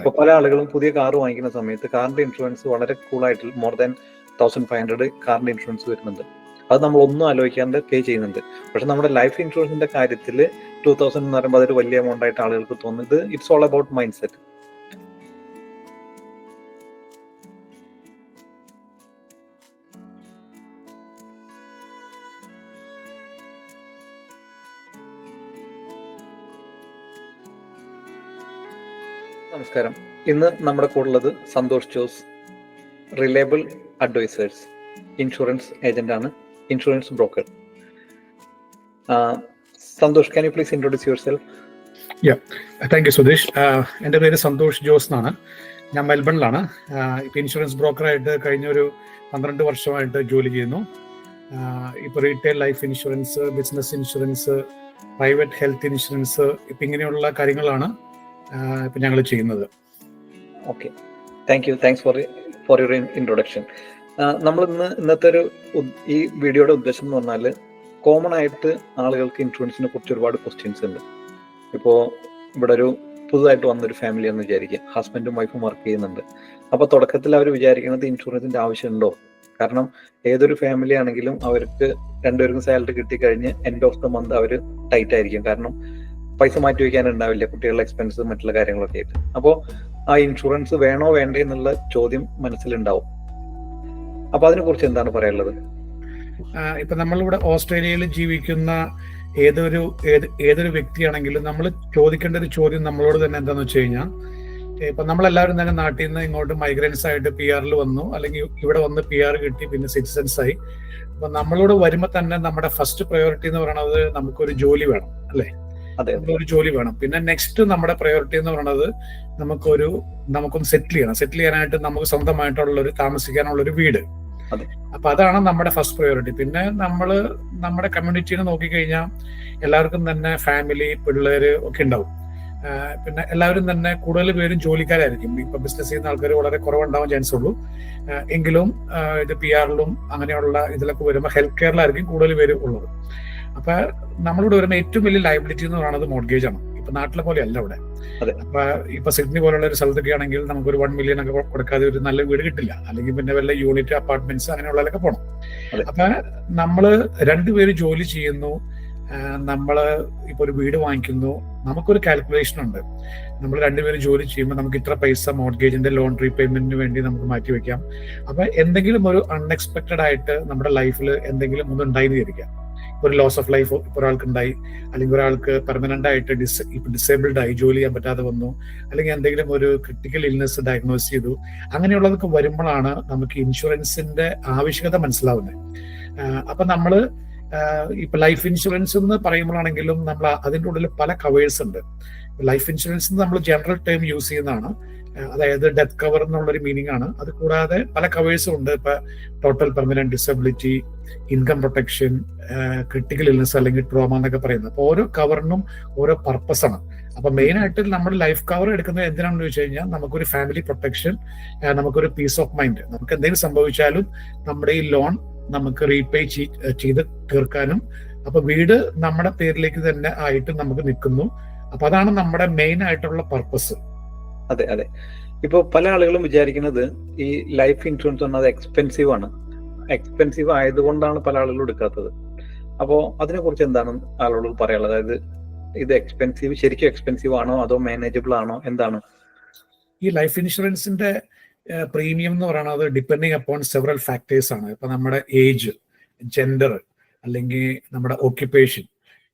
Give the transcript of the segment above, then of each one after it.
ഇപ്പൊ പല ആളുകളും പുതിയ കാർ വാങ്ങിക്കുന്ന സമയത്ത് കാറിന്റെ ഇൻഷുറൻസ് വളരെ കൂളായിട്ട് more than thousand five hundred കാറിന്റെ ഇൻഷുറൻസ് വരുന്നുണ്ട്. അത് നമ്മൾ ഒന്നും ആലോചിക്കാണ്ട് പേ ചെയ്യുന്നുണ്ട്. പക്ഷെ നമ്മുടെ ലൈഫ് ഇൻഷുറൻസിന്റെ കാര്യത്തിൽ ടൂ തൗസൻഡ് എന്ന് പറയുമ്പോൾ അതൊരു വലിയ എമൗണ്ട് ആയിട്ട് ആളുകൾക്ക് തോന്നുന്നത് it's all about mind set നമസ്കാരം. ഇന്ന് നമ്മുടെ കൂടുള്ളത് Santhosh Jose reliable advisors insurance agent ആണ് insurance broker Santhosh can you please introduce yourself thank you Sudheesh. എന്റെ പേര് സന്തോഷ് ജോസ് എന്നാണ്. ഞാൻ മെൽബണിലാണ്. ഇപ്പം ഇൻഷുറൻസ് ബ്രോക്കറായിട്ട് കഴിഞ്ഞ ഒരു പന്ത്രണ്ട് വർഷമായിട്ട് ജോലി ചെയ്യുന്നു. ഇപ്പോൾ retail life insurance business insurance private health insurance ഇപ്പം ഇങ്ങനെയുള്ള കാര്യങ്ങളാണ്. ഇപ്പം ഞങ്ങൾ ചെയ്യുന്നത്. Okay. Thank you thanks for for your introduction നമ്മൾ ഇന്ന് ഇന്നത്തെ ഒരു ഈ വീഡിയോയുടെ ഉദ്ദേശം എന്ന് പറഞ്ഞാൽ കോമൺ ആയിട്ട് ആളുകൾക്ക് ഇൻഷുറൻസിനെ കുറിച്ച് ഒരുപാട് ക്വസ്റ്റ്യൻസ് ഉണ്ട്. ഇപ്പോൾ ഇവിടെ ഒരു പുതുതായിട്ട് വന്നൊരു ഫാമിലി എന്ന് വിചാരിക്കുക ഹസ്ബൻഡും വൈഫും വർക്ക് ചെയ്യുന്നുണ്ട്. അപ്പോൾ തുടക്കത്തിൽ അവർ വിചാരിക്കുന്നത് ഇൻഷുറൻസിന്റെ ആവശ്യമുണ്ടോ? കാരണം ഏതൊരു ഫാമിലി ആണെങ്കിലും അവർക്ക് രണ്ടുപേർക്കും സാലറി കിട്ടിക്കഴിഞ്ഞ് എൻഡ് ഓഫ് ദ മന്ത് അവർ ടൈറ്റ് ആയിരിക്കും. കാരണം പൈസ മാറ്റി വയ്ക്കാൻ ഉണ്ടാവില്ല കുട്ടികളുടെ എക്സ്പെൻസ് മറ്റുള്ള കാര്യങ്ങളൊക്കെ ആയിട്ട്. അപ്പോൾ ആ ഇൻഷുറൻസ് വേണോ വേണ്ടേ എന്നുള്ള ചോദ്യം മനസ്സിലുണ്ടാവും. അപ്പൊ അതിനെ കുറിച്ച് എന്താണ് പറയാനുള്ളത്? ഇപ്പൊ നമ്മളിവിടെ ഓസ്ട്രേലിയയിൽ ജീവിക്കുന്ന ഏതൊരു ഏത് ഏതൊരു വ്യക്തിയാണെങ്കിലും നമ്മൾ ചോദിക്കേണ്ട ഒരു ചോദ്യം നമ്മളോട് തന്നെ എന്താണെന്ന് വെച്ച് കഴിഞ്ഞാൽ ഇപ്പൊ നമ്മളെല്ലാവരും തന്നെ നാട്ടിൽ നിന്ന് ഇങ്ങോട്ട് മൈഗ്രൻസ് ആയിട്ട് പി ആറിൽ വന്നു. അല്ലെങ്കിൽ ഇവിടെ വന്ന് പി ആർ കിട്ടി പിന്നെ സിറ്റിസൻസ് ആയി. അപ്പൊ നമ്മളോട് വരുമ്പോൾ തന്നെ നമ്മുടെ ഫസ്റ്റ് പ്രയോറിറ്റി എന്ന് പറയുന്നത് നമുക്കൊരു ജോലി വേണം അല്ലേ? ഒരു ജോലി വേണം. പിന്നെ നെക്സ്റ്റ് നമ്മുടെ പ്രയോറിറ്റി എന്ന് പറയുന്നത് നമുക്കൊരു നമുക്കൊന്ന് സെറ്റിൽ ചെയ്യണം. സെറ്റിൽ ചെയ്യാനായിട്ട് നമുക്ക് സ്വന്തമായിട്ടുള്ള ഒരു താമസിക്കാനുള്ള ഒരു വീട്. അപ്പൊ അതാണ് നമ്മുടെ ഫസ്റ്റ് പ്രയോറിറ്റി പിന്നെ നമ്മൾ നമ്മുടെ കമ്മ്യൂണിറ്റീനെ നോക്കിക്കഴിഞ്ഞാൽ എല്ലാവർക്കും തന്നെ ഫാമിലി പിള്ളേര് ഒക്കെ ഉണ്ടാവും. പിന്നെ എല്ലാവരും തന്നെ കൂടുതൽ പേരും ജോലിക്കാരായിരിക്കും. ഇപ്പൊ ബിസിനസ് ചെയ്യുന്ന ആൾക്കാർ വളരെ കുറവുണ്ടാവാൻ ചാൻസ് ഉള്ളൂ. എങ്കിലും ഇത് പി ആറിലും അങ്ങനെയുള്ള ഇതിലൊക്കെ വരുമ്പോൾ ഹെൽത്ത് കെയറിലായിരിക്കും കൂടുതൽ പേര് ഉള്ളത്. അപ്പൊ നമ്മളിവിടെ വരുന്ന ഏറ്റവും വലിയ ലയബിലിറ്റി എന്ന് പറയുന്നത് മോർഗേജ് ആണ്. ഇപ്പൊ നാട്ടിലെ പോലെ അല്ല ഇവിടെ. അതെ. അപ്പൊ ഇപ്പൊ സിഡ്നി പോലുള്ള ഒരു സ്ഥലത്തൊക്കെ ആണെങ്കിൽ നമുക്ക് ഒരു വൺ മില്യൺ ഒക്കെ കൊടുക്കാതെ ഒരു നല്ല വീട് കിട്ടില്ല. അല്ലെങ്കിൽ പിന്നെ വല്ല യൂണിറ്റ് അപ്പാർട്ട്മെന്റ്സ് അങ്ങനെയുള്ളതൊക്കെ പോകണം. അപ്പൊ നമ്മൾ രണ്ടുപേര് ജോലി ചെയ്യുന്നു. നമ്മൾ നമ്മൾ ഇപ്പൊ ഒരു വീട് വാങ്ങിക്കുന്നു. നമുക്കൊരു കാൽക്കുലേഷൻ ഉണ്ട്. നമ്മൾ രണ്ടുപേരും ജോലി ചെയ്യുമ്പോൾ നമുക്ക് ഇത്ര പൈസ മോർഗേജിന്റെ ലോൺ റീപേയ്മെന്റിന് വേണ്ടി നമുക്ക് മാറ്റി വെക്കാം. അപ്പൊ എന്തെങ്കിലും ഒരു അൺഎക്സ്പെക്ടഡ് ആയിട്ട് നമ്മുടെ ലൈഫിൽ എന്തെങ്കിലും ഒന്ന് ഉണ്ടായി ഒരു ലോസ് ഓഫ് ലൈഫ് ഒരാൾക്ക് ഉണ്ടായി അല്ലെങ്കിൽ ഒരാൾക്ക് പെർമനന്റ് ആയിട്ട് ഡിസ് ഇപ്പൊ ഡിസേബിൾഡ് ആയി ജോലി ചെയ്യാൻ പറ്റാതെ വന്നു. അല്ലെങ്കിൽ എന്തെങ്കിലും ഒരു ക്രിട്ടിക്കൽ ഇൽനെസ് ഡയഗ്നോസ് ചെയ്തു. അങ്ങനെയുള്ളതൊക്കെ വരുമ്പോഴാണ് നമുക്ക് ഇൻഷുറൻസിന്റെ ആവശ്യകത മനസ്സിലാവുന്നത്. അപ്പൊ നമ്മൾ ഇപ്പൊ ലൈഫ് ഇൻഷുറൻസ് എന്ന് പറയുമ്പോഴാണെങ്കിലും നമ്മൾ അതിന്റെ ഉള്ളിൽ പല കവേഴ്സ് ഉണ്ട്. ലൈഫ് ഇൻഷുറൻസ് നമ്മൾ ജനറൽ ടേം യൂസ് ചെയ്യുന്നതാണ്. അതായത് ഡെത്ത് കവർ എന്നുള്ളൊരു മീനിങ് ആണ്. അത് കൂടാതെ പല കവേഴ്സും ഉണ്ട്. ഇപ്പൊ total permanent disability income protection critical illness അല്ലെങ്കിൽ ട്രോമ എന്നൊക്കെ പറയുന്നത്. അപ്പൊ ഓരോ കവറിനും ഓരോ പർപ്പസ് ആണ്. അപ്പൊ മെയിൻ ആയിട്ട് നമ്മൾ ലൈഫ് കവർ എടുക്കുന്നത് എന്തിനാണെന്ന് വെച്ച് കഴിഞ്ഞാൽ നമുക്കൊരു ഫാമിലി പ്രൊട്ടക്ഷൻ നമുക്കൊരു പീസ് ഓഫ് മൈൻഡ് നമുക്ക് എന്തെങ്കിലും സംഭവിച്ചാലും നമ്മുടെ ഈ ലോൺ നമുക്ക് റീപേ ചെയ്ത് തീർക്കാനും അപ്പൊ വീട് നമ്മുടെ പേരിലേക്ക് തന്നെ ആയിട്ട് നമുക്ക് നിൽക്കുന്നു. അപ്പൊ അതാണ് നമ്മുടെ മെയിൻ ആയിട്ടുള്ള പർപ്പസ് അതെ അതെ. ഇപ്പൊ പല ആളുകളും വിചാരിക്കുന്നത് ഈ ലൈഫ് ഇൻഷുറൻസ് പറഞ്ഞത് എക്സ്പെൻസീവ് ആണ്. എക്സ്പെൻസീവ് ആയതുകൊണ്ടാണ് പല ആളുകളും എടുക്കാത്തത്. അപ്പോൾ അതിനെ കുറിച്ച് എന്താണ് ആളുകൾ പറയാനുള്ളത്? അതായത് ഇത് എക്സ്പെൻസീവ് ശരിക്കും എക്സ്പെൻസീവ് ആണോ അതോ മാനേജബിൾ ആണോ? എന്താണ്? ഈ ലൈഫ് ഇൻഷുറൻസിന്റെ പ്രീമിയം എന്ന് പറയുന്നത് ഡിപ്പെൻഡിങ് അപ്പോൺ സെവറൽ ഫാക്ടേഴ്സ് ആണ്. ഇപ്പൊ നമ്മുടെ ഏജ് ജെൻഡർ അല്ലെങ്കിൽ നമ്മുടെ ഓക്യുപ്പേഷൻ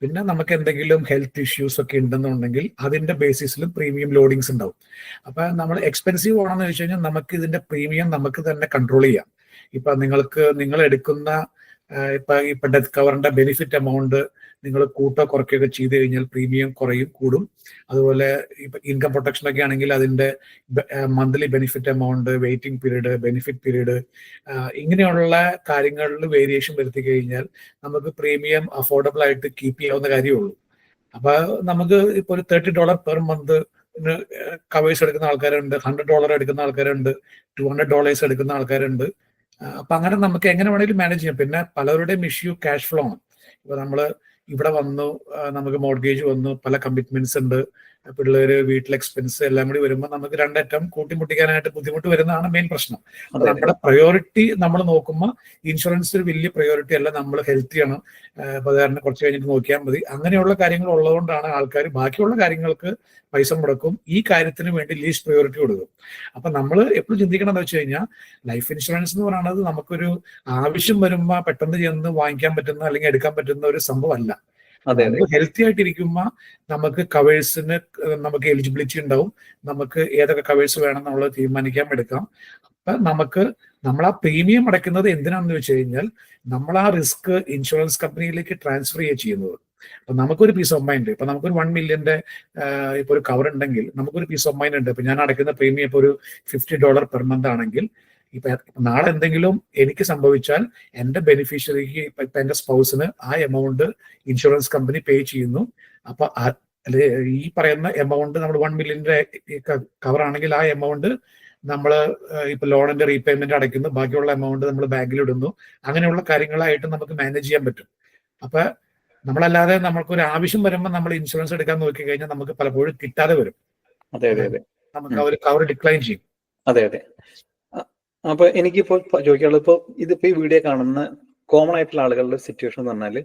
പിന്നെ നമുക്ക് എന്തെങ്കിലും ഹെൽത്ത് ഇഷ്യൂസ് ഒക്കെ ഉണ്ടെന്നുണ്ടെങ്കിൽ അതിന്റെ ബേസിസിലും പ്രീമിയം ലോഡിങ്സ് ഉണ്ടാവും. അപ്പൊ നമ്മൾ എക്സ്പെൻസീവ് ആണെന്ന് വെച്ച് കഴിഞ്ഞാൽ നമുക്ക് ഇതിന്റെ പ്രീമിയം നമുക്ക് തന്നെ കൺട്രോൾ ചെയ്യാം. ഇപ്പൊ നിങ്ങൾക്ക് നിങ്ങൾ എടുക്കുന്ന ഇപ്പൊ ഇപ്പൊ ഡെത്ത് കവറിന്റെ ബെനിഫിറ്റ് എമൗണ്ട് നിങ്ങൾ കൂട്ടോ കുറയ്ക്കുകയൊക്കെ ചെയ്ത് കഴിഞ്ഞാൽ പ്രീമിയം കുറയും കൂടും. അതുപോലെ ഇപ്പൊ ഇൻകം പ്രൊട്ടക്ഷൻ ഒക്കെ ആണെങ്കിൽ അതിന്റെ monthly benefit amount waiting period benefit period ഇങ്ങനെയുള്ള കാര്യങ്ങളിൽ വേരിയേഷൻ വരുത്തി കഴിഞ്ഞാൽ നമുക്ക് പ്രീമിയം അഫോർഡബിൾ ആയിട്ട് കീപ്പ് ചെയ്യാവുന്ന കാര്യമുള്ളൂ. അപ്പൊ നമുക്ക് ഇപ്പൊ ഒരു thirty dollar per month covers എടുക്കുന്ന ആൾക്കാരുണ്ട് ഹൺഡ്രഡ് ഡോളർ എടുക്കുന്ന ആൾക്കാരുണ്ട് ടു ഹൺഡ്രഡ് ഡോളേഴ്സ് എടുക്കുന്ന ആൾക്കാരുണ്ട്. അപ്പൊ അങ്ങനെ നമുക്ക് എങ്ങനെ വേണമെങ്കിലും മാനേജ് ചെയ്യാം. പിന്നെ പലരുടെയും ഇഷ്യൂ ക്യാഷ് ഫ്ലോ ആണ്. ഇപ്പൊ നമ്മൾ ഇവിടെ വന്നു നമുക്ക് മോർഗേജ് വന്നു പല കമ്മിറ്റ്മെന്റ്സ് ഉണ്ട്. പിള്ളേര് വീട്ടിലെ എക്സ്പെൻസ് എല്ലാം കൂടി വരുമ്പോൾ നമുക്ക് രണ്ടറ്റം കൂട്ടിമുട്ടിക്കാനായിട്ട് ബുദ്ധിമുട്ട് വരുന്നതാണ് മെയിൻ പ്രശ്നം. അപ്പൊ നമ്മുടെ പ്രയോറിറ്റി നമ്മൾ നോക്കുമ്പോൾ ഇൻഷുറൻസ് ഒരു വലിയ പ്രയോറിറ്റി അല്ല നമ്മൾ ഹെൽത്തിയാണ് ആണ് അതുകാരണം കുറച്ച് കഴിഞ്ഞിട്ട് നോക്കിയാൽ മതി. അങ്ങനെയുള്ള കാര്യങ്ങൾ ഉള്ളതുകൊണ്ടാണ് ആൾക്കാർ ബാക്കിയുള്ള കാര്യങ്ങൾക്ക് പൈസ മുടക്കും. ഈ കാര്യത്തിന് വേണ്ടി ലീസ്റ്റ് പ്രയോറിറ്റി കൊടുക്കും. അപ്പൊ നമ്മൾ എപ്പോഴും ചിന്തിക്കണം എന്ന് വെച്ച് കഴിഞ്ഞാൽ ലൈഫ് ഇൻഷുറൻസ് എന്ന് പറയുന്നത് നമുക്കൊരു ആവശ്യം വരുമ്പോൾ പെട്ടെന്ന് ചെന്ന് വാങ്ങിക്കാൻ പറ്റുന്ന അല്ലെങ്കിൽ എടുക്കാൻ പറ്റുന്ന ഒരു സംഭവമല്ല. ഹെൽത്തി ആയിട്ടിരിക്കുമ്പോൾ നമുക്ക് കവേഴ്സിന് നമുക്ക് എലിജിബിലിറ്റി ഉണ്ടാവും. നമുക്ക് ഏതൊക്കെ കവേഴ്സ് വേണം എന്നുള്ളത് തീരുമാനിക്കാൻ എടുക്കാം. അപ്പൊ നമുക്ക് നമ്മൾ ആ പ്രീമിയം അടയ്ക്കുന്നത് എന്തിനാണെന്ന് വെച്ച് കഴിഞ്ഞാൽ നമ്മൾ ആ റിസ്ക് ഇൻഷുറൻസ് കമ്പനിയിലേക്ക് ട്രാൻസ്ഫർ ചെയ്യുക ചെയ്യുന്നത്. അപ്പൊ നമുക്കൊരു പീസ് ഓഫ് മൈൻഡ് ഇപ്പൊ നമുക്കൊരു വൺ മില്യന്റെ ഇപ്പൊ ഒരു കവർ ഉണ്ടെങ്കിൽ നമുക്കൊരു പീസ് ഓഫ് മൈൻഡ് ഉണ്ട്. ഇപ്പൊ ഞാൻ അടയ്ക്കുന്ന പ്രീമിയം ഇപ്പൊ ഒരു ഫിഫ്റ്റി ഡോളർ പെർ മന്ത് ആണെങ്കിൽ ഇപ്പൊ നാളെ എന്തെങ്കിലും എനിക്ക് സംഭവിച്ചാൽ എന്റെ ബെനിഫിഷ്യറിക്ക് ഇപ്പൊ എന്റെ സ്പൗസിന് ആ എമൗണ്ട് ഇൻഷുറൻസ് കമ്പനി പേ ചെയ്യുന്നു. അപ്പൊ ഈ പറയുന്ന എമൗണ്ട് നമ്മൾ വൺ മില്യന്റെ കവർ ആണെങ്കിൽ ആ എമൗണ്ട് നമ്മൾ ഇപ്പൊ ലോണിന്റെ റീപേയ്മെന്റ് അടയ്ക്കുന്നു. ബാക്കിയുള്ള എമൗണ്ട് നമ്മൾ ബാങ്കിൽ ഇടുന്നു. അങ്ങനെയുള്ള കാര്യങ്ങളായിട്ട് നമുക്ക് മാനേജ് ചെയ്യാൻ പറ്റും. അപ്പൊ നമ്മളല്ലാതെ നമുക്ക് ഒരു ആവശ്യം വരുമ്പോൾ നമ്മൾ ഇൻഷുറൻസ് എടുക്കാൻ നോക്കി കഴിഞ്ഞാൽ നമുക്ക് പലപ്പോഴും കിട്ടാതെ വരും. അതെ അതെ അതെ. നമുക്ക് അവർ കവർ ഡിക്ലൈൻ ചെയ്യും. അതെ അതെ. അപ്പൊ എനിക്കിപ്പോ ചോദിക്കാനുള്ളത് ഇപ്പൊ ഇതിപ്പോ ഈ വീഡിയോ കാണുന്ന കോമൺ ആയിട്ടുള്ള ആളുകളുടെ സിറ്റുവേഷൻ എന്ന് പറഞ്ഞാൽ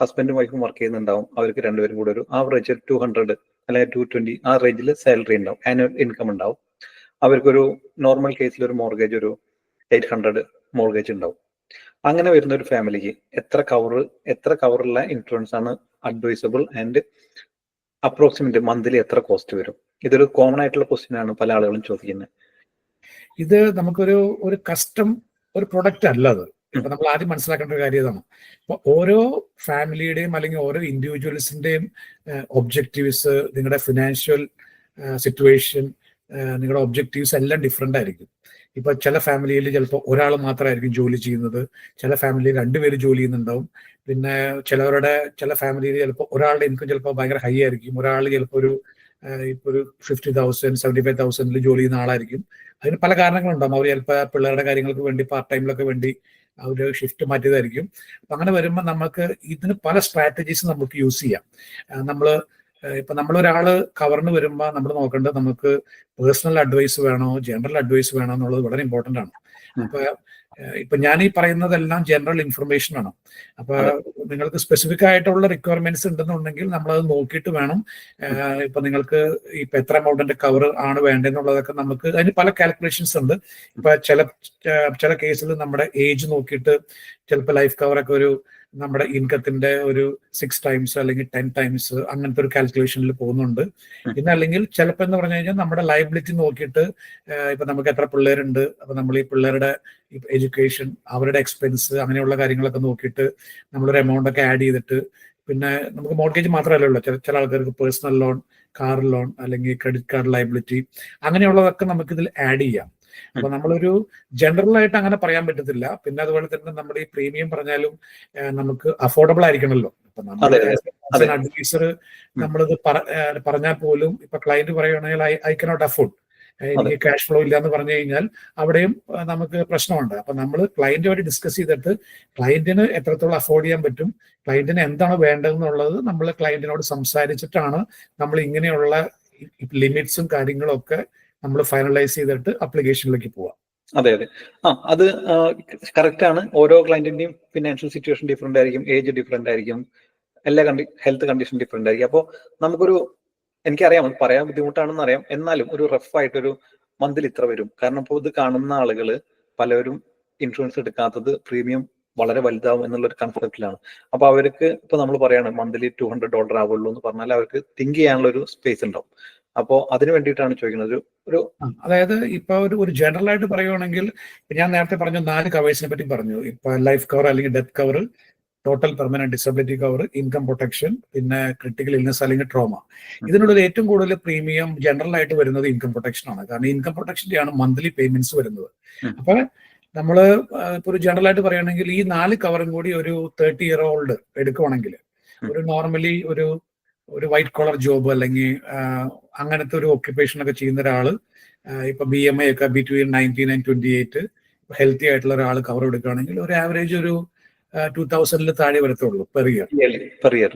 ഹസ്ബൻഡും വൈഫും വർക്ക് ചെയ്യുന്നുണ്ടാവും. അവർക്ക് രണ്ടുപേരും കൂടെ ഒരു ആവറേജ് ടു ഹൺഡ്രഡ് അല്ലെങ്കിൽ ടു ട്വന്റി ആ റേഞ്ചിൽ സാലറി ഉണ്ടാവും. ആനുവൽ ഇൻകം ഉണ്ടാവും. അവർക്കൊരു നോർമൽ കേസിൽ ഒരു മോർഗേജ് ഒരു എയ്റ്റ് ഹൺഡ്രഡ് മോർഗേജ് ഉണ്ടാവും. അങ്ങനെ വരുന്ന ഒരു ഫാമിലിക്ക് എത്ര കവർ എത്ര കവറുള്ള ഇൻഷുറൻസ് ആണ് അഡ്വൈസബിൾ ആൻഡ് അപ്രോക്സിമേറ്റ് മന്ത്ലി എത്ര കോസ്റ്റ് വരും? ഇതൊരു കോമൺ ആയിട്ടുള്ള ക്വസ്റ്റ്യൻ ആണ് പല ആളുകളും ചോദിക്കുന്നത് ഇത് നമുക്കൊരു ഒരു കസ്റ്റം ഒരു പ്രൊഡക്റ്റ് അല്ല അത്. ഇപ്പൊ നമ്മൾ ആദ്യം മനസ്സിലാക്കേണ്ട ഒരു കാര്യം ഇതാണ്. അപ്പൊ ഓരോ ഫാമിലിയുടെയും അല്ലെങ്കിൽ ഓരോ ഇൻഡിവിജ്വൽസിന്റെയും ഒബ്ജക്റ്റീവ്സ് നിങ്ങളുടെ ഫിനാൻഷ്യൽ സിറ്റുവേഷൻ നിങ്ങളുടെ ഒബ്ജക്റ്റീവ്സ് എല്ലാം ഡിഫറെന്റ് ആയിരിക്കും. ഇപ്പൊ ചില ഫാമിലിയിൽ ചിലപ്പോൾ ഒരാൾ മാത്രമായിരിക്കും ജോലി ചെയ്യുന്നത്. ചില ഫാമിലിയിൽ രണ്ടുപേര് ജോലി ചെയ്യുന്നുണ്ടാവും. പിന്നെ ചിലവരുടെ ചില ഫാമിലിയിൽ ചിലപ്പോൾ ഒരാളുടെ ഇൻകം ചിലപ്പോൾ ഭയങ്കര ഹൈ ആയിരിക്കും. ഒരാൾ ചിലപ്പോൾ ഒരു ഇപ്പൊ ഒരു ഫിഫ്റ്റി തൗസൻഡ് സെവന്റി ഫൈവ് തൗസൻഡിൽ ജോലി ചെയ്യുന്ന ആളായിരിക്കും. അതിന് പല കാരണങ്ങളുണ്ടാവും. അവർ ചിലപ്പോൾ പിള്ളേരുടെ കാര്യങ്ങൾക്ക് വേണ്ടി പാർട്ട് ടൈമിലൊക്കെ വേണ്ടി അവർ ഷിഫ്റ്റ് മാറ്റിയതായിരിക്കും. അപ്പം അങ്ങനെ വരുമ്പോൾ നമുക്ക് ഇതിന് പല സ്ട്രാറ്റജീസ് നമുക്ക് യൂസ് ചെയ്യാം. നമ്മൾ ഇപ്പൊ നമ്മളൊരാൾ കവറിന് വരുമ്പോൾ നമ്മൾ നോക്കേണ്ടത് നമുക്ക് പേഴ്സണൽ അഡ്വൈസ് വേണോ ജനറൽ അഡ്വൈസ് വേണോ എന്നുള്ളത് വളരെ ഇമ്പോർട്ടന്റ് ആണ്. അപ്പൊ ഇപ്പൊ ഞാൻ ഈ പറയുന്നതെല്ലാം ജനറൽ ഇൻഫർമേഷൻ ആണ്. അപ്പൊ നിങ്ങൾക്ക് സ്പെസിഫിക് ആയിട്ടുള്ള റിക്വയർമെന്റ്സ് ഉണ്ടെന്നുണ്ടെങ്കിൽ നമ്മൾ അത് നോക്കിയിട്ട് വേണം. ഇപ്പൊ നിങ്ങൾക്ക് ഇപ്പൊ എത്ര എമൗണ്ടിന്റെ കവർ ആണ് വേണ്ടതെന്നുള്ളതൊക്കെ നമുക്ക് അതിന് പല കാൽക്കുലേഷൻസ് ഉണ്ട്. ഇപ്പൊ ചില ചില കേസിൽ നമ്മുടെ ഏജ് നോക്കിയിട്ട് ചിലപ്പോൾ ലൈഫ് കവറൊക്കെ ഒരു നമ്മുടെ ഇൻകത്തിന്റെ ഒരു സിക്സ് ടൈംസ് അല്ലെങ്കിൽ ടെൻ ടൈംസ് അങ്ങനത്തെ ഒരു കാൽക്കുലേഷനിൽ പോകുന്നുണ്ട്. പിന്നെ അല്ലെങ്കിൽ ചിലപ്പോൾ എന്ന് പറഞ്ഞു കഴിഞ്ഞാൽ നമ്മുടെ ലൈബിലിറ്റി നോക്കിയിട്ട് ഇപ്പൊ നമുക്ക് എത്ര പിള്ളേരുണ്ട് അപ്പൊ നമ്മൾ ഈ പിള്ളേരുടെ എഡ്യൂക്കേഷൻ അവരുടെ എക്സ്പെൻസ് അങ്ങനെയുള്ള കാര്യങ്ങളൊക്കെ നോക്കിയിട്ട് നമ്മളൊരു എമൗണ്ട് ഒക്കെ ആഡ് ചെയ്തിട്ട് പിന്നെ നമുക്ക് മോർഗേജ് മാത്രമല്ല ഉള്ളൂ ചില ചില ആൾക്കാർക്ക് പേഴ്സണൽ ലോൺ കാർ ലോൺ അല്ലെങ്കിൽ ക്രെഡിറ്റ് കാർഡ് ലൈബിലിറ്റി അങ്ങനെയുള്ളതൊക്കെ നമുക്ക് ഇതിൽ ആഡ് ചെയ്യാം അപ്പൊ നമ്മളൊരു ജനറൽ ആയിട്ട് അങ്ങനെ പറയാൻ പറ്റത്തില്ല. പിന്നെ അതുപോലെ തന്നെ നമ്മൾ ഈ പ്രീമിയം പറഞ്ഞാലും നമുക്ക് അഫോർഡബിൾ ആയിരിക്കണമല്ലോ ഇപ്പൊ. അഡ്വൈസർ നമ്മളിത് പറഞ്ഞാൽ പോലും ഇപ്പൊ ക്ലയന്റ് പറയുകയാണെങ്കിൽ ഐ ഐ കനോട്ട് അഫോർഡ് എനിക്ക് ക്യാഷ് ഫ്ലോ ഇല്ല എന്ന് പറഞ്ഞു കഴിഞ്ഞാൽ അവിടെയും നമുക്ക് പ്രശ്നമുണ്ട്. അപ്പൊ നമ്മൾ ക്ലയന്റുമായിട്ട് ഡിസ്കസ് ചെയ്തിട്ട് ക്ലയന്റിന് എത്രത്തോളം അഫോർഡ് ചെയ്യാൻ പറ്റും ക്ലയന്റിന് എന്താണ് വേണ്ടതെന്നുള്ളത് നമ്മൾ ക്ലയന്റിനോട് സംസാരിച്ചിട്ടാണ് നമ്മൾ ഇങ്ങനെയുള്ള ലിമിറ്റ്സും കാര്യങ്ങളും ഒക്കെ നമ്മൾ ഫൈനലൈസ് ചെയ്തിട്ട് അപ്ലിക്കേഷനിലേക്ക് പോവാം. അതെ അതെ. ആ അത് കറക്റ്റ് ആണ്. ഓരോ ക്ലയന്റിന്റെയും ഫിനാൻഷ്യൽ സിറ്റുവേഷൻ ഡിഫറെന്റ് ആയിരിക്കും ഏജ് ഡിഫറെന്റ് ആയിരിക്കും എല്ലാ കണ്ടി ഹെൽത്ത് കണ്ടീഷൻ ഡിഫറെന്റ് ആയിരിക്കും. അപ്പോൾ നമുക്കൊരു എനിക്കറിയാം പറയാൻ ബുദ്ധിമുട്ടാണെന്ന് അറിയാം. എന്നാലും ഒരു റഫ് ആയിട്ടൊരു മന്തിൽ ഇത്ര വരും. കാരണം ഇപ്പോൾ ഇത് കാണുന്ന ആളുകൾ പലവരും ഇൻഷുറൻസ് എടുക്കാത്തത് പ്രീമിയം വളരെ വലുതാവും എന്നുള്ള ഒരു കൺസെപ്റ്റിലാണ് അപ്പൊ അവർക്ക് ഇപ്പൊ നമ്മൾ പറയാണ് മന്ത്ലി ടു ഹൺഡ്രഡ് ഡോളർ ആവുള്ളൂ എന്ന് പറഞ്ഞാൽ അവർക്ക് തിങ്ക് ചെയ്യാനുള്ള ഒരു സ്പേസ് ഉണ്ടാവും. അപ്പോൾ അതിന് വേണ്ടിയിട്ടാണ് ചോദിക്കുന്നത്. ഒരു ഒരു അതായത് ഇപ്പൊ ഒരു ഒരു ജനറൽ ആയിട്ട് പറയുവാണെങ്കിൽ ഞാൻ നേരത്തെ പറഞ്ഞു നാല് കവേഴ്സിനെ പറ്റി പറഞ്ഞു. ഇപ്പൊ ലൈഫ് കവർ അല്ലെങ്കിൽ death cover total permanent disability cover income protection പിന്നെ ക്രിട്ടിക്കൽ ഇൽനെസ് അല്ലെങ്കിൽ ട്രോമ ഇതിനുള്ളിൽ ഏറ്റവും കൂടുതൽ പ്രീമിയം ജനറൽ ആയിട്ട് വരുന്നത് ഇൻകം പ്രൊട്ടക്ഷൻ ആണ്. കാരണം ഇൻകം പ്രൊട്ടക്ഷന്റെ ആണ് മന്ത്ലി പേയ്മെന്റ്സ് വരുന്നത്. അപ്പൊ നമ്മൾ ആ, ഇപ്പൊ ഒരു ജനറൽ ആയിട്ട് പറയുകയാണെങ്കിൽ ഈ നാല് കവറും കൂടി ഒരു തേർട്ടി ഇയർ ഓൾഡ് എടുക്കുവാണെങ്കിൽ ഒരു നോർമലി ഒരു ഒരു വൈറ്റ് കോളർ ജോബ് അല്ലെങ്കിൽ അങ്ങനത്തെ ഒരു ഓക്യുപ്പേഷൻ ഒക്കെ ചെയ്യുന്ന ഒരാൾ ഇപ്പൊ ബി എം ഐ ഒക്കെ between nineteen and twenty eight healthy ആയിട്ടുള്ള ഒരാൾ കവർ എടുക്കുകയാണെങ്കിൽ ഒരു ആവറേജ് ഒരു ടൂ തൗസൻഡിൽ താഴെ വരത്തുള്ളൂ പെർ ഇയർ പെർ ഇയർ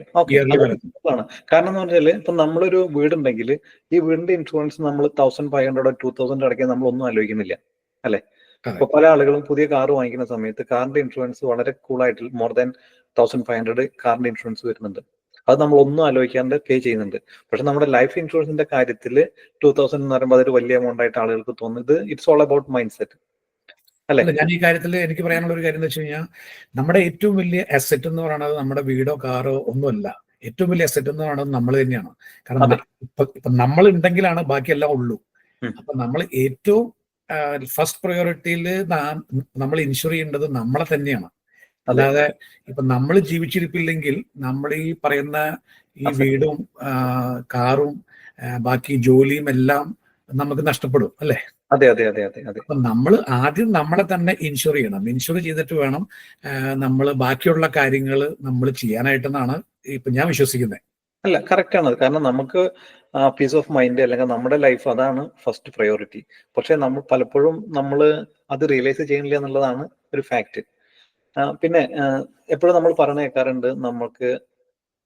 കാരണം എന്ന് പറഞ്ഞാൽ ഇപ്പൊ നമ്മളൊരു വീടുണ്ടെങ്കിൽ ഈ വീടിന്റെ ഇൻഷുറൻസ് നമ്മൾ thousand five hundred two thousand അടയ്ക്കാൻ നമ്മൾ ഒന്നും ആലോചിക്കുന്നില്ല. അല്ലെ? അപ്പൊ ഇപ്പൊ പല ആളുകളും പുതിയ കാർ വാങ്ങിക്കുന്ന സമയത്ത് കാറിന്റെ ഇൻഷുറൻസ് വളരെ കൂളായിട്ട് more than thousand five hundred കാറിന്റെ ഇൻഷുറൻസ് വരുന്നുണ്ട്. അത് നമ്മൾ ഒന്നും ആലോചിക്കാണ്ട് പേ ചെയ്യുന്നുണ്ട്. പക്ഷെ നമ്മുടെ ലൈഫ് ഇൻഷുറൻസിന്റെ കാര്യത്തിൽ ടൂ തൗസൻഡ് എന്ന് പറയുമ്പോൾ അതൊരു വലിയ എമൗണ്ട് ആയിട്ട് ആളുകൾക്ക് തോന്നുന്നത് it's all about mind set അല്ലെ? ഞാൻ ഈ കാര്യത്തിൽ എനിക്ക് പറയാനുള്ള ഒരു കാര്യം എന്ന് വെച്ച് കഴിഞ്ഞാൽ നമ്മുടെ ഏറ്റവും വലിയ അസറ്റ് എന്ന് പറയുന്നത് നമ്മുടെ വീടോ കാറോ ഒന്നുമല്ല. ഏറ്റവും വലിയ അസറ്റ് എന്ന് പറയുന്നത് നമ്മൾ തന്നെയാണ്. കാരണം. ഇപ്പൊ ഇപ്പൊ നമ്മൾ ഉണ്ടെങ്കിലാണ് ബാക്കിയെല്ലാം ഉള്ളൂ. അപ്പൊ നമ്മൾ ഏറ്റവും ഫസ്റ്റ് പ്രയോറിറ്റിയിൽ നമ്മൾ ഇൻഷുർ ചെയ്യേണ്ടത് നമ്മളെ തന്നെയാണ്. അല്ലാതെ ഇപ്പൊ നമ്മൾ ജീവിച്ചിരിപ്പില്ലെങ്കിൽ നമ്മൾ ഈ പറയുന്ന ഈ വീടും കാറും ബാക്കി ജോലിയും എല്ലാം നമുക്ക് നഷ്ടപ്പെടും അല്ലെ? അതെ അതെ അതെ അതെ അതെ. അപ്പൊ നമ്മൾ ആദ്യം നമ്മളെ തന്നെ ഇൻഷുർ ചെയ്യണം. ഇൻഷുർ ചെയ്തിട്ട് വേണം നമ്മൾ ബാക്കിയുള്ള കാര്യങ്ങൾ നമ്മൾ ചെയ്യാനായിട്ടെന്നാണ് ഇപ്പൊ ഞാൻ വിശ്വസിക്കുന്നത്. അല്ല കറക്റ്റ് ആണ്. കാരണം നമുക്ക് പീസ് ഓഫ് മൈൻഡ് അല്ലെങ്കിൽ നമ്മുടെ ലൈഫ് അതാണ് ഫസ്റ്റ് പ്രയോറിറ്റി പക്ഷെ നമ്മൾ പലപ്പോഴും നമ്മൾ അത് റിയലൈസ് ചെയ്യണില്ല എന്നുള്ളതാണ് ഒരു ഫാക്ട് പിന്നെ എപ്പോഴും നമ്മൾ പറഞ്ഞു കേൾക്കാറുണ്ട് നമുക്ക്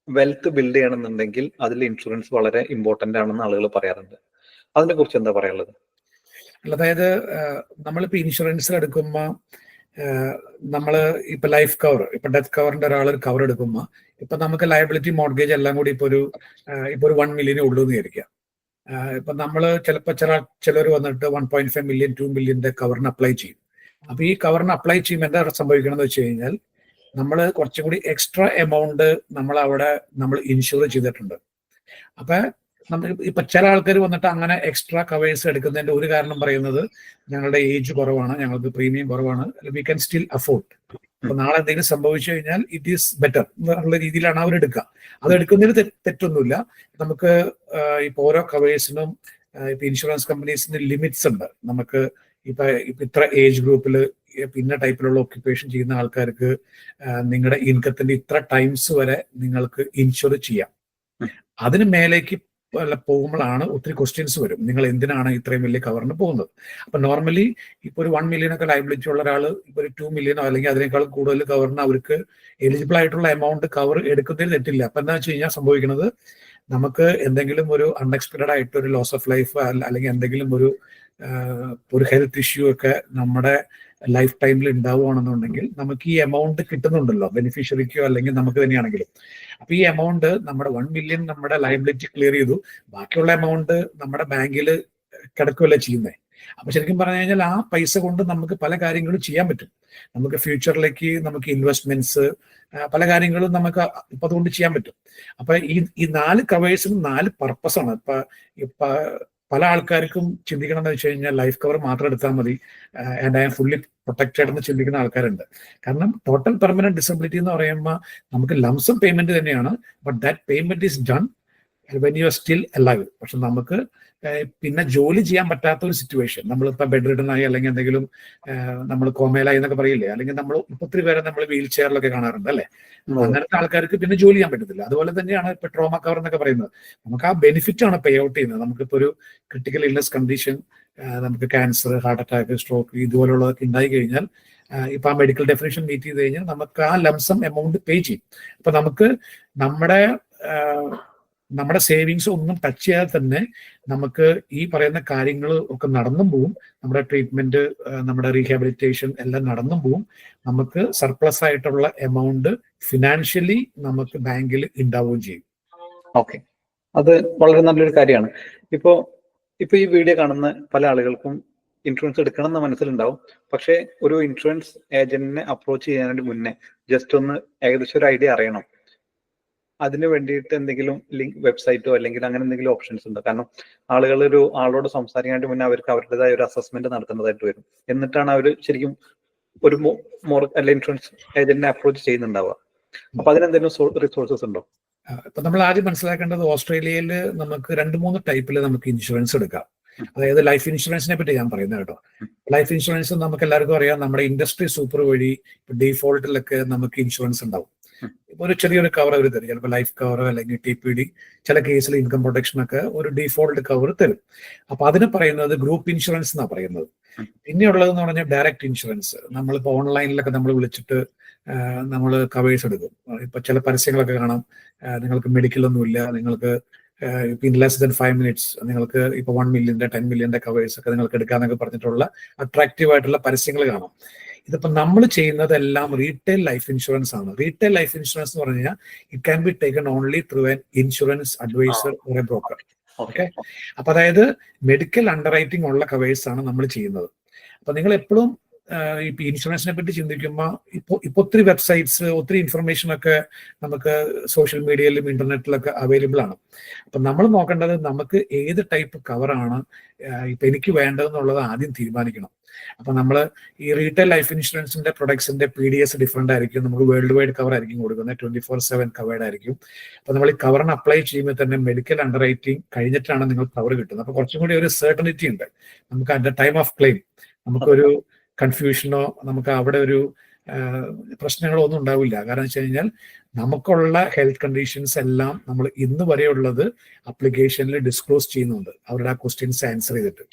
വെൽത്ത് ബിൽഡ് ചെയ്യണമെന്നുണ്ടെങ്കിൽ അതിൽ ഇൻഷുറൻസ് വളരെ ഇമ്പോർട്ടന്റ് ആണെന്ന് ആളുകൾ പറയാറുണ്ട്. അതിനെ കുറിച്ച് എന്താ പറയാനുള്ളത്? അതായത് നമ്മളിപ്പോ ഇൻഷുറൻസ് എടുക്കുമ്പോൾ നമ്മൾ ഇപ്പൊ ലൈഫ് കവർ ഇപ്പൊ ഡെത്ത് കവറിന്റെ ഒരാൾ കവർ എടുക്കുമ്പോൾ ഇപ്പൊ നമുക്ക് ലയബിലിറ്റി മോർഗേജ് എല്ലാം കൂടി ഇപ്പൊ ഒരു ഇപ്പൊ ഒരു വൺ മില്യനെ ഉള്ളൂ എന്ന് വിചാരിക്കാം ഇപ്പൊ നമ്മൾ ചിലപ്പോൾ ചില ചിലർ വന്നിട്ട് one point five million two മില്യന്റെ കവറിന് അപ്ലൈ ചെയ്യും. അപ്പൊ ഈ കവറിന് അപ്ലൈ ചെയ്യുമ്പോൾ എന്താ സംഭവിക്കണം എന്ന് വെച്ച് കഴിഞ്ഞാൽ നമ്മൾ കുറച്ചും കൂടി എക്സ്ട്രാ എമൗണ്ട് നമ്മൾ അവിടെ നമ്മൾ ഇൻഷുർ ചെയ്തിട്ടുണ്ട്. അപ്പൊ നമ്മൾ ഇപ്പൊ ചില ആൾക്കാർ വന്നിട്ട് അങ്ങനെ എക്സ്ട്രാ കവേഴ്സ് എടുക്കുന്നതിന്റെ ഒരു കാരണം പറയുന്നത് ഞങ്ങളുടെ ഏജ് കുറവാണ് ഞങ്ങൾക്ക് പ്രീമിയം കുറവാണ് വി ക്യാൻ സ്റ്റിൽ അഫോർഡ് അപ്പൊ നാളെ എന്തെങ്കിലും സംഭവിച്ചു കഴിഞ്ഞാൽ ഇറ്റ് ഈസ് ബെറ്റർ എന്നുള്ള രീതിയിലാണ് അവർ എടുക്കുക അത് എടുക്കുന്നതിന് തെറ്റൊന്നുമില്ല. നമുക്ക് ഇപ്പൊ ഓരോ കവേഴ്സിനും ഇപ്പൊ ഇൻഷുറൻസ് കമ്പനീസിന് ലിമിറ്റ്സ് ഉണ്ട്. നമുക്ക് ഇപ്പൊ ഇപ്പൊ ഇത്ര ഏജ് ഗ്രൂപ്പിൽ ഇന്ന ടൈപ്പിലുള്ള ഓക്യുപ്പേഷൻ ചെയ്യുന്ന ആൾക്കാർക്ക് നിങ്ങളുടെ ഇൻകത്തിന്റെ ഇത്ര ടൈംസ് വരെ നിങ്ങൾക്ക് ഇൻഷുർ ചെയ്യാം. അതിന് മേലേക്ക് പോകുമ്പോഴാണ് ഒത്തിരി ക്വസ്റ്റ്യൻസ് വരും. നിങ്ങൾ എന്തിനാണ് ഇത്രയും വലിയ കവറിന് പോകുന്നത്? അപ്പൊ നോർമലി ഇപ്പൊ ഒരു വൺ മില്യൺ ഒക്കെ ലൈബിലിറ്റി ഉള്ള ഒരാൾ ഇപ്പൊ ഒരു ടു മില്യനോ അല്ലെങ്കിൽ അതിനേക്കാൾ കൂടുതൽ കവറിന് അവർക്ക് എലിജിബിൾ ആയിട്ടുള്ള എമൗണ്ട് കവർ എടുക്കുന്നതിൽ തെറ്റില്ല. അപ്പൊ എന്താ വെച്ച് കഴിഞ്ഞാൽ സംഭവിക്കുന്നത് നമുക്ക് എന്തെങ്കിലും ഒരു അൺഎക്സ്പെക്ടഡ് ആയിട്ട് ഒരു ലോസ് ഓഫ് ലൈഫ് അല്ലെങ്കിൽ എന്തെങ്കിലും ഒരു ഒരു ഹെൽത്ത് ഇഷ്യൂ ഒക്കെ നമ്മുടെ ലൈഫ് ടൈമിൽ ഉണ്ടാവുകയാണെന്നുണ്ടെങ്കിൽ നമുക്ക് ഈ എമൗണ്ട് കിട്ടുന്നുണ്ടല്ലോ ബെനിഫിഷ്യറിക്കോ അല്ലെങ്കിൽ നമുക്ക് തന്നെയാണെങ്കിലും. അപ്പൊ ഈ എമൗണ്ട് നമ്മുടെ വൺ മില്യൺ നമ്മുടെ ലൈബിലിറ്റി ക്ലിയർ ചെയ്തു. ബാക്കിയുള്ള എമൗണ്ട് നമ്മുടെ ബാങ്കിൽ കിടക്കുകയല്ലേ ചെയ്യുന്നത് അപ്പൊ ശരിക്കും പറഞ്ഞു കഴിഞ്ഞാൽ ആ പൈസ കൊണ്ട് നമുക്ക് പല കാര്യങ്ങളും ചെയ്യാൻ പറ്റും. നമുക്ക് ഫ്യൂച്ചറിലേക്ക് നമുക്ക് ഇൻവെസ്റ്റ്മെന്റ്സ് പല കാര്യങ്ങളും നമുക്ക് ഇപ്പൊ അതുകൊണ്ട് ചെയ്യാൻ പറ്റും. അപ്പൊ ഈ ഈ നാല് കവേഴ്സിനും നാല് പർപ്പസാണ് ഇപ്പൊ ഇപ്പൊ പല ആൾക്കാർക്കും ചിന്തിക്കണം എന്ന് വെച്ച് കഴിഞ്ഞാൽ ലൈഫ് കവർ മാത്രം എടുത്താൽ മതി. And I'm fully protected എന്ന് ചിന്തിക്കുന്ന ആൾക്കാരുണ്ട്. കാരണം ടോട്ടൽ പെർമനന്റ് ഡിസബിലിറ്റി എന്ന് പറയുമ്പോൾ നമുക്ക് ലംസം പേയ്മെന്റ് തന്നെയാണ്. But that payment is done when you are still alive പക്ഷെ നമുക്ക് പിന്നെ ജോലി ചെയ്യാൻ പറ്റാത്ത ഒരു സിറ്റുവേഷൻ നമ്മളിപ്പോ ബെഡ് റിഡനായി അല്ലെങ്കിൽ എന്തെങ്കിലും നമ്മൾ കോമയിലായി എന്നൊക്കെ പറയില്ലേ? അല്ലെങ്കിൽ നമ്മൾ ഒത്തിരി പേരെ നമ്മൾ വീൽ ചെയറിലൊക്കെ കാണാറുണ്ട് അല്ലെ? അങ്ങനത്തെ ആൾക്കാർക്ക് പിന്നെ ജോലി ചെയ്യാൻ പറ്റത്തില്ല. അതുപോലെ തന്നെയാണ് ഇപ്പൊ ട്രോമ കവർ എന്നൊക്കെ പറയുന്നത്. നമുക്ക് ആ ബെനിഫിറ്റ് ആണ് പേ ഔട്ട് ചെയ്യുന്നത്. നമുക്കിപ്പോ ഒരു ക്രിട്ടിക്കൽ ഇല്ലസ് കണ്ടീഷൻ നമുക്ക് ക്യാൻസർ ഹാർട്ട് അറ്റാക്ക് സ്ട്രോക്ക് ഇതുപോലുള്ളതൊക്കെ ഉണ്ടായി കഴിഞ്ഞാൽ ഇപ്പൊ ആ മെഡിക്കൽ ഡെഫിനേഷൻ മീറ്റ് ചെയ്ത് കഴിഞ്ഞാൽ നമുക്ക് ആ ലംസം എമൗണ്ട് പേ ചെയ്യും. അപ്പൊ നമുക്ക് നമ്മുടെ നമ്മുടെ സേവിങ്സ് ഒന്നും ടച്ച് ചെയ്യാതെ തന്നെ നമുക്ക് ഈ പറയുന്ന കാര്യങ്ങൾ ഒക്കെ നടന്നും പോവും. നമ്മുടെ ട്രീറ്റ്മെന്റ് നമ്മുടെ റീഹാബിലിറ്റേഷൻ എല്ലാം നടന്നും പോവും. നമുക്ക് സർപ്ലസ് ആയിട്ടുള്ള എമൗണ്ട് ഫിനാൻഷ്യലി നമുക്ക് ബാങ്കിൽ ഉണ്ടാവുകയും ചെയ്യും. ഓക്കെ അത് വളരെ നല്ലൊരു കാര്യമാണ്. ഇപ്പോ ഇപ്പൊ ഈ വീഡിയോ കാണുന്ന പല ആളുകൾക്കും ഇൻഷുറൻസ് എടുക്കണം എന്ന് മനസ്സിലുണ്ടാവും. പക്ഷേ ഒരു ഇൻഷുറൻസ് ഏജന്റിനെ അപ്രോച്ച് ചെയ്യാനായിട്ട് മുന്നേ ജസ്റ്റ് ഒന്ന് ഏകദേശം ഒരു ഐഡിയ അറിയണം. അതിന് വേണ്ടിയിട്ട് എന്തെങ്കിലും ലിങ്ക് വെബ്സൈറ്റോ അല്ലെങ്കിൽ അങ്ങനെ എന്തെങ്കിലും ഓപ്ഷൻസ് ഉണ്ടോ? കാരണം ആളുകൾ ഒരു ആളോട് സംസാരിക്കാനായിട്ട് മുന്നേ അവർക്ക് അവരുടേതായ ഒരു അസസ്മെന്റ് നടത്തേണ്ടതായിട്ട് വരും. എന്നിട്ടാണ് അവർ ശരിക്കും ഒരു മോർ അല്ല ഇൻഷുറൻസ് ഏജന്റിനെ അപ്രോച്ച് ചെയ്യുന്നുണ്ടാവുക. അപ്പൊ അതിനെന്തെങ്കിലും റിസോഴ്സസ് ഉണ്ടോ? ഇപ്പൊ നമ്മൾ ആദ്യം മനസ്സിലാക്കേണ്ടത് ഓസ്ട്രേലിയയിൽ നമുക്ക് രണ്ട് മൂന്ന് ടൈപ്പിൽ നമുക്ക് ഇൻഷുറൻസ് എടുക്കാം. അതായത് ലൈഫ് ഇൻഷുറൻസിനെ പറ്റി ഞാൻ പറയുന്നത് കേട്ടോ. ലൈഫ് ഇൻഷുറൻസ് നമുക്ക് എല്ലാവർക്കും അറിയാം. നമ്മുടെ ഇൻഡസ്ട്രി സൂപ്പർ വഴി ഡിഫോൾട്ടിലൊക്കെ നമുക്ക് ഇൻഷുറൻസ് ഉണ്ടാവും. ഒരു ചെറിയൊരു കവർ അവർ തരും. ചിലപ്പോൾ ലൈഫ് കവർ അല്ലെങ്കിൽ ടി പി ഡി ചില കേസിൽ ഇൻകം പ്രൊട്ടക്ഷൻ ഒക്കെ ഒരു ഡിഫോൾട്ട് കവർ തരും. അപ്പൊ അതിന് പറയുന്നത് ഗ്രൂപ്പ് ഇൻഷുറൻസ് എന്നാണ് പറയുന്നത്. പിന്നെയുള്ളതെന്ന് പറഞ്ഞാൽ ഡയറക്റ്റ് ഇൻഷുറൻസ് നമ്മളിപ്പോൾ ഓൺലൈനിലൊക്കെ നമ്മൾ വിളിച്ചിട്ട് നമ്മൾ കവേഴ്സ് എടുക്കും. ഇപ്പൊ ചില പരസ്യങ്ങളൊക്കെ കാണാം. നിങ്ങൾക്ക് മെഡിക്കൽ ഒന്നുമില്ല നിങ്ങൾക്ക് in less than five minutes നിങ്ങൾക്ക് ഇപ്പൊ വൺ മില്യന്റെ ടെൻ മില്യന്റെ കവേഴ്സ് ഒക്കെ നിങ്ങൾക്ക് എടുക്കാന്നൊക്കെ പറഞ്ഞിട്ടുള്ള അട്രാക്റ്റീവ് ആയിട്ടുള്ള പരസ്യങ്ങൾ കാണാം. ഇതിപ്പോ നമ്മൾ ചെയ്യുന്നതെല്ലാം റീറ്റെയിൽ ലൈഫ് ഇൻഷുറൻസ് ആണ്. റീറ്റെയിൽ ലൈഫ് ഇൻഷുറൻസ് എന്ന് പറഞ്ഞു കഴിഞ്ഞാൽ it can be taken only through an insurance advisor or a broker okay അപ്പൊ അതായത് മെഡിക്കൽ അണ്ടർ റൈറ്റിംഗ് ഉള്ള കവേഴ്സ് ആണ് നമ്മൾ ചെയ്യുന്നത്. അപ്പൊ നിങ്ങൾ എപ്പോഴും ഇപ്പൊ ഇൻഷുറൻസിനെ പറ്റി ചിന്തിക്കുമ്പോൾ ഇപ്പൊ ഇപ്പൊ ഒത്തിരി വെബ്സൈറ്റ്സ് ഒത്തിരി ഇൻഫർമേഷൻ ഒക്കെ നമുക്ക് സോഷ്യൽ മീഡിയയിലും ഇന്റർനെറ്റിലൊക്കെ അവൈലബിൾ ആണ്. അപ്പൊ നമ്മൾ നോക്കേണ്ടത് നമുക്ക് ഏത് ടൈപ്പ് കവറാണ് ഇപ്പൊ എനിക്ക് വേണ്ടതെന്നുള്ളത് ആദ്യം തീരുമാനിക്കണം. അപ്പൊ നമ്മൾ ഈ റീറ്റെയിൽ ലൈഫ് ഇൻഷുറൻസിന്റെ പ്രൊഡക്ട്സിന്റെ പി ഡി എസ് ഡിഫറെന്റ് ആയിരിക്കും. നമുക്ക് വേൾഡ് വൈഡ് കവർ ആയിരിക്കും കൊടുക്കുന്നത്. ട്വന്റി ഫോർ സെവൻ കവേർഡ് ആയിരിക്കും. അപ്പൊ നമ്മൾ ഈ കവറിന് അപ്ലൈ ചെയ്യുമ്പോൾ തന്നെ മെഡിക്കൽ അണ്ടർ റൈറ്റിംഗ് കഴിഞ്ഞിട്ടാണ് നിങ്ങൾ കവർ കിട്ടുന്നത്. അപ്പൊ കുറച്ചും കൂടി ഒരു സെർട്ടനിറ്റി ഉണ്ട്. നമുക്ക് at the time of claim നമുക്കൊരു കൺഫ്യൂഷനോ നമുക്ക് അവിടെ ഒരു പ്രശ്നങ്ങളോ ഒന്നും ഉണ്ടാവില്ല. കാരണം വെച്ച് കഴിഞ്ഞാൽ നമുക്കുള്ള ഹെൽത്ത് കണ്ടീഷൻസ് എല്ലാം നമ്മൾ ഇന്ന് വരെയുള്ളത് അപ്ലിക്കേഷനിൽ ഡിസ്ക്ലോസ് ചെയ്യുന്നുണ്ട്. അവരുടെ ആ ക്വസ്റ്റ്യൻസ് ആൻസർ ചെയ്തിട്ട്.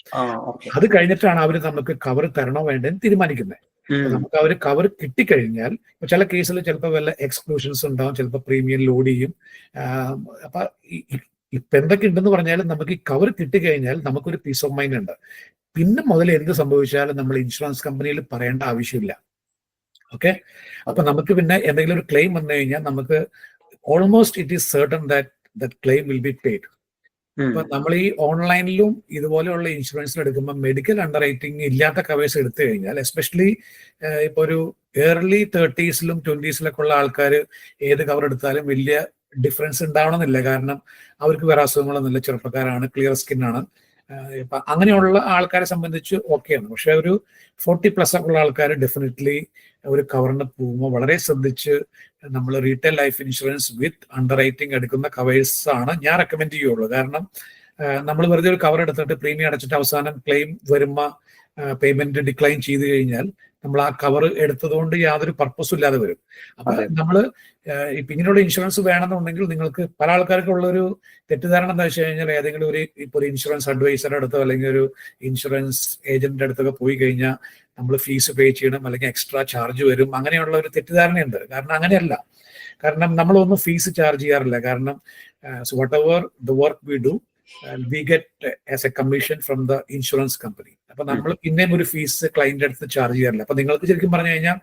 അത് കഴിഞ്ഞിട്ടാണ് അവർ നമുക്ക് കവർ തരണോ വേണ്ടെന്ന് തീരുമാനിക്കുന്നത് നമുക്ക് അവർ കവർ കിട്ടിക്കഴിഞ്ഞാൽ ചില കേസിൽ ചിലപ്പോൾ വല്ല എക്സ്ക്ലൂഷൻസ് ഉണ്ടാവും ചിലപ്പോൾ പ്രീമിയം ലോഡ് ചെയ്യും. അപ്പൊ ഇപ്പൊ എന്തൊക്കെ ഉണ്ടെന്ന് പറഞ്ഞാലും നമുക്ക് ഈ കവർ കിട്ടിക്കഴിഞ്ഞാൽ നമുക്കൊരു പീസ് ഓഫ് മൈൻഡ് ഉണ്ട്. പിന്നെ മുതൽ എന്ത് സംഭവിച്ചാലും നമ്മൾ ഇൻഷുറൻസ് കമ്പനിയിൽ പറയേണ്ട ആവശ്യമില്ല. ഓക്കെ? അപ്പൊ നമുക്ക് പിന്നെ എന്തെങ്കിലും ഒരു ക്ലെയിം വന്നു കഴിഞ്ഞാൽ നമുക്ക് almost it is certain that that claim will be paid അപ്പൊ നമ്മൾ ഈ ഓൺലൈനിലും ഇതുപോലെയുള്ള ഇൻഷുറൻസിൽ എടുക്കുമ്പോൾ മെഡിക്കൽ അണ്ടർ റൈറ്റിംഗ് ഇല്ലാത്ത കവേഴ്സ് എടുത്തു കഴിഞ്ഞാൽ എസ്പെഷ്യലി ഇപ്പൊ ഒരു ഏർലി തേർട്ടീസിലും ട്വന്റീസിലൊക്കെ ഉള്ള ആൾക്കാർ ഏത് കവർ എടുത്താലും വലിയ ഡിഫറൻസ് ഉണ്ടാവണമെന്നില്ല. കാരണം അവർക്ക് വേറെ അസുഖങ്ങളൊന്നുമില്ല. ചെറുപ്പക്കാരാണ് ക്ലിയർ സ്കിന്നാണ് ആണ്. അങ്ങനെയുള്ള ആൾക്കാരെ സംബന്ധിച്ച് ഓക്കെയാണ് പക്ഷെ ഒരു ഫോർട്ടി പ്ലസ് ഒക്കെ ഉള്ള ആൾക്കാർ ഡെഫിനറ്റ്ലി ഒരു കവറിന് പോകുമ്പോൾ വളരെ ശ്രദ്ധിച്ച് നമ്മൾ retail life insurance with underwriting എടുക്കുന്ന കവേഴ്സ് ആണ് ഞാൻ റെക്കമെൻഡ് ചെയ്യുള്ളൂ. കാരണം നമ്മൾ വെറുതെ ഒരു കവർ എടുത്തിട്ട് പ്രീമിയം അടച്ചിട്ട് അവസാനം ക്ലെയിം വരുമ്പോൾ പേയ്മെന്റ് ഡിക്ലൈൻ ചെയ്തു കഴിഞ്ഞാൽ നമ്മൾ ആ കവർ എടുത്തതുകൊണ്ട് യാതൊരു പർപ്പസും ഇല്ലാതെ വരും. അപ്പൊ നമ്മൾ നമ്മൾ ഇപ്പൊ ഇങ്ങനെയുള്ള ഇൻഷുറൻസ് വേണമെന്നുണ്ടെങ്കിൽ നിങ്ങൾക്ക് പല ആൾക്കാർക്കും ഉള്ളൊരു തെറ്റിദ്ധാരണ എന്താ വെച്ച് കഴിഞ്ഞാൽ ഏതെങ്കിലും ഒരു ഇപ്പൊ ഒരു ഇൻഷുറൻസ് അഡ്വൈസറുടെ അടുത്തോ അല്ലെങ്കിൽ ഒരു ഇൻഷുറൻസ് ഏജന്റിന്റെ അടുത്തൊക്കെ പോയി കഴിഞ്ഞാൽ നമ്മൾ ഫീസ് പേ ചെയ്യണം അല്ലെങ്കിൽ എക്സ്ട്രാ ചാർജ് വരും. അങ്ങനെയുള്ള ഒരു തെറ്റിദ്ധാരണയുണ്ട്. കാരണം അങ്ങനെയല്ല. കാരണം നമ്മളൊന്നും ഫീസ് ചാർജ് ചെയ്യാറില്ല. കാരണം whatever the work we do we get as a commission from the insurance company അപ്പൊ നമ്മൾ പിന്നെയും ഒരു ഫീസ് ക്ലയന്റ് അടുത്ത് ചാർജ് ചെയ്യാറില്ല. അപ്പൊ നിങ്ങൾക്ക് ശരിക്കും പറഞ്ഞു കഴിഞ്ഞാൽ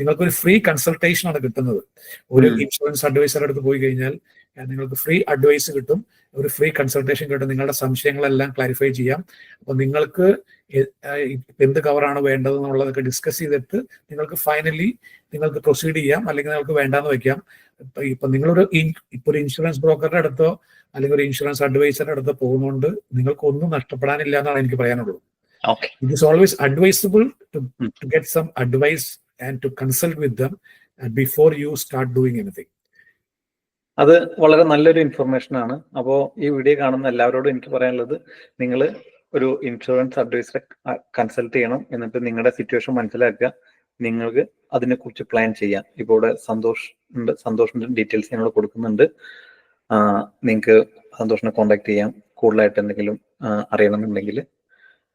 നിങ്ങൾക്ക് ഒരു ഫ്രീ കൺസൾട്ടേഷൻ ആണ് കിട്ടുന്നത്. ഒരു. ഇൻഷുറൻസ് അഡ്വൈസറുടെ അടുത്ത് പോയി കഴിഞ്ഞാൽ നിങ്ങൾക്ക് ഫ്രീ അഡ്വൈസ് കിട്ടും. ഒരു ഫ്രീ കൺസൾട്ടേഷൻ കിട്ടും. നിങ്ങളുടെ സംശയങ്ങളെല്ലാം ക്ലാരിഫൈ ചെയ്യാം. അപ്പൊ നിങ്ങൾക്ക് എന്ത് കവറാണ് വേണ്ടത് എന്നുള്ളതൊക്കെ ഡിസ്കസ് ചെയ്തിട്ട് നിങ്ങൾക്ക് ഫൈനലി നിങ്ങൾക്ക് പ്രൊസീഡ് ചെയ്യാം. അല്ലെങ്കിൽ നിങ്ങൾക്ക് വേണ്ടാന്ന് വെക്കാം. ഇപ്പൊ നിങ്ങളൊരു ഇപ്പൊ ഒരു ഇൻഷുറൻസ് ബ്രോക്കറുടെ അടുത്തോ അല്ലെങ്കിൽ ഒരു ഇൻഷുറൻസ് അഡ്വൈസറിന്റെ അടുത്ത് പോകുന്നുണ്ട് നിങ്ങൾക്ക് ഒന്നും നഷ്ടപ്പെടാനില്ല എന്നാണ് എനിക്ക് പറയാനുള്ളത്. It is always advisable to get some advice and to consult with them before you start doing anything. അത് വളരെ നല്ലൊരു ഇൻഫർമേഷൻ ആണ്. അപ്പോൾ ഈ വീഡിയോ കാണുന്ന എല്ലാവരോടും എനിക്ക് പറയാനുള്ളത് നിങ്ങൾ ഒരു ഇൻഷുറൻസ് അഡ്വൈസറെ കൺസൾട്ട് ചെയ്യണം എന്നിട്ട് നിങ്ങളുടെ സിറ്റുവേഷൻ മനസ്സിലാക്കുക. നിങ്ങൾക്ക് അതിനെക്കുറിച്ച് പ്ലാൻ ചെയ്യാം. ഇപ്പോൾ ഇവിടെ സന്തോഷ് ഉണ്ട്. സന്തോഷിന്റെ ഡീറ്റെയിൽസ് ഞങ്ങൾ കൊടുക്കുന്നുണ്ട്. നിങ്ങൾക്ക് സന്തോഷിനെ കോൺടാക്ട് ചെയ്യാം. കൂടുതലായിട്ട് എന്തെങ്കിലും അറിയണമെന്നുണ്ടെങ്കിൽ.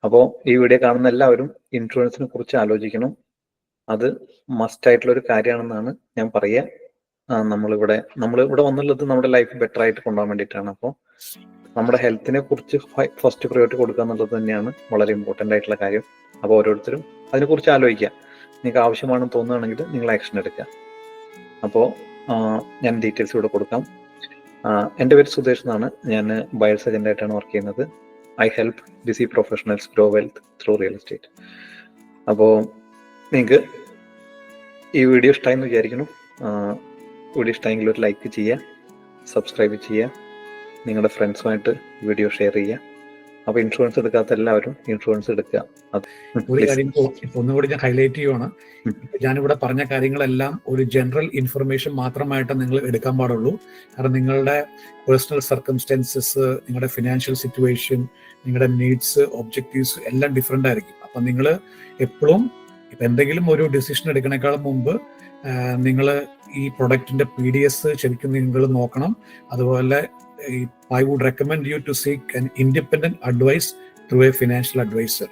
അപ്പോൾ ഈ വീഡിയോ കാണുന്ന എല്ലാവരും ഇൻഷുറൻസിനെ കുറിച്ച് ആലോചിക്കണം. അത് മസ്റ്റ് ആയിട്ടുള്ള ഒരു കാര്യമാണെന്നാണ് ഞാൻ പറയുക നമ്മളിവിടെ നമ്മൾ ഇവിടെ വന്നുള്ളത് നമ്മുടെ ലൈഫ് ബെറ്റർ ആയിട്ട് കൊണ്ടുപോകാൻ വേണ്ടിയിട്ടാണ്. അപ്പോൾ നമ്മുടെ ഹെൽത്തിനെ കുറിച്ച് ഫസ്റ്റ് പ്രയോറിറ്റി കൊടുക്കുക എന്നുള്ളത് തന്നെയാണ് വളരെ ഇമ്പോർട്ടന്റ് ആയിട്ടുള്ള കാര്യം. അപ്പോൾ ഓരോരുത്തരും അതിനെക്കുറിച്ച് ആലോചിക്കുക. നിങ്ങൾക്ക് ആവശ്യമാണെന്ന് തോന്നുകയാണെങ്കിൽ നിങ്ങൾ ആക്ഷൻ എടുക്കുക. അപ്പോൾ ഞാൻ ഡീറ്റെയിൽസ് ഇവിടെ കൊടുക്കാം. എന്റെ പേര് സുദേശ് എന്നാണ്. ഞാൻ ബയർ ഏജന്റ് ആയിട്ടാണ് വർക്ക് ചെയ്യുന്നത്. I help busy professionals grow wealth through real estate അപ്പോൾ നിങ്ങൾക്ക് ഈ വീഡിയോ ഇഷ്ടമായി എന്ന് വിചാരിക്കുന്നു. വീഡിയോ ഇഷ്ടമെങ്കിൽ ഒരു ലൈക്ക് ചെയ്യുക സബ്സ്ക്രൈബ് ചെയ്യുക നിങ്ങളുടെ ഫ്രണ്ട്സുമായിട്ട് വീഡിയോ ഷെയർ ചെയ്യുക. അപ്പോൾ ഇൻഷുറൻസ് എടുക്കാത്ത എല്ലാവരും ഇൻഷുറൻസ് എടുക്കുക. ഒരു കാര്യം ഒന്നുകൂടി ഞാൻ ഹൈലൈറ്റ് ചെയ്യുവാണ്. ഞാനിവിടെ പറഞ്ഞ കാര്യങ്ങളെല്ലാം ഒരു ജനറൽ ഇൻഫർമേഷൻ മാത്രമായിട്ട് നിങ്ങൾ എടുക്കാൻ പാടുള്ളൂ. കാരണം നിങ്ങളുടെ പേഴ്സണൽ സർക്കംസ്റ്റൻസസ് നിങ്ങളുടെ ഫിനാൻഷ്യൽ സിറ്റുവേഷൻ നിങ്ങളുടെ നീഡ്സ് ഒബ്ജക്റ്റീവ്സ് എല്ലാം ഡിഫറെന്റ് ആയിരിക്കും. അപ്പൊ നിങ്ങൾ എപ്പോഴും ഇപ്പൊ എന്തെങ്കിലും ഒരു ഡിസിഷൻ എടുക്കണേക്കാളും മുമ്പ് നിങ്ങൾ ഈ പ്രൊഡക്റ്റിന്റെ പി ഡി എസ് ശരിക്കും നിങ്ങൾ നോക്കണം. അതുപോലെ I would recommend you to seek an independent advice through a financial advisor.